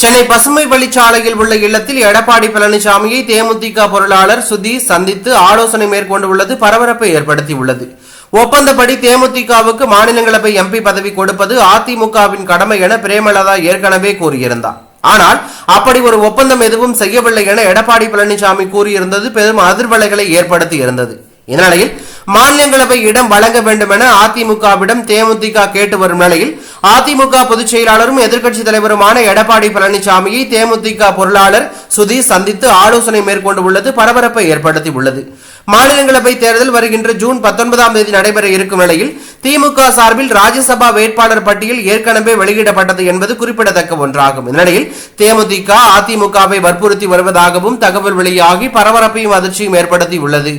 சென்னை பசுமை வழிச்சாலையில் உள்ள இல்லத்தில் எடப்பாடி பழனிசாமியை தேமுதிக பொருளாளர் சுதி சந்தித்து ஆலோசனை மேற்கொண்டுள்ளது பரபரப்பை ஏற்படுத்தியுள்ளது. ஒப்பந்தப்படி தேமுதிகவுக்கு மாநிலங்களவை எம்பி பதவி கொடுப்பது அதிமுகவின் கடமை என பிரேமலதா ஏற்கனவே கூறியிருந்தார். ஆனால் அப்படி ஒரு ஒப்பந்தம் எதுவும் செய்யவில்லை என எடப்பாடி பழனிசாமி கூறியிருந்தது பெரும் அதிர்வலைகளை ஏற்படுத்தி இருந்தது இந்நிலையில் மாநிலங்களவை இடம் வழங்க வேண்டும் என அதிமுகவிடம் தேமுதிக கேட்டு வரும் நிலையில் அதிமுக பொதுச் செயலாளரும் எதிர்க்கட்சித் தலைவருமான எடப்பாடி பழனிசாமியை தேமுதிக பொருளாளர் சுதி சந்தித்து ஆலோசனை மேற்கொண்டு உள்ளது பரபரப்பை ஏற்படுத்தி உள்ளது. மாநிலங்களவை தேர்தல் வருகின்ற ஜூன் பத்தொன்பதாம் தேதி நடைபெற இருக்கும் நிலையில் திமுக சார்பில் ராஜ்யசபா வேட்பாளர் பட்டியல் ஏற்கனவே வெளியிடப்பட்டது என்பது குறிப்பிடத்தக்க ஒன்றாகும். இந்நிலையில் தேமுதிக அதிமுகவை வற்புறுத்தி வருவதாகவும் தகவல் வெளியாகி பரபரப்பையும் அதிர்ச்சியும் ஏற்படுத்தி உள்ளது.